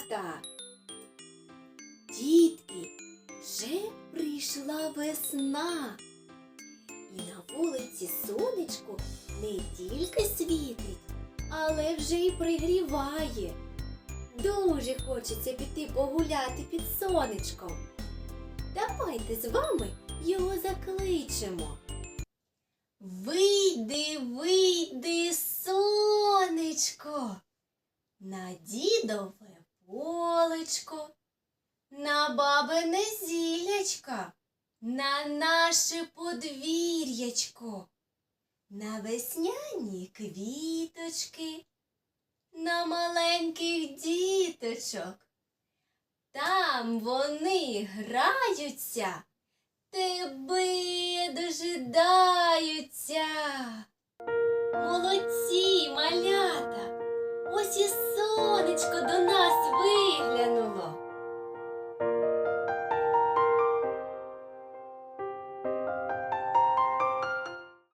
Малята. Дітки, вже прийшла весна. І на вулиці сонечко не тільки світить, але вже й пригріває. Дуже хочеться піти погуляти під сонечком. Давайте з вами його закличемо. Вийди, вийди, сонечко! На дідове полечко, на бабине зілячка, на наше подвір'ячко, на весняні квіточки, на маленьких діточок. Там вони граються, тебе дожидаються. Молодці, малята! Ось і сонечко до нас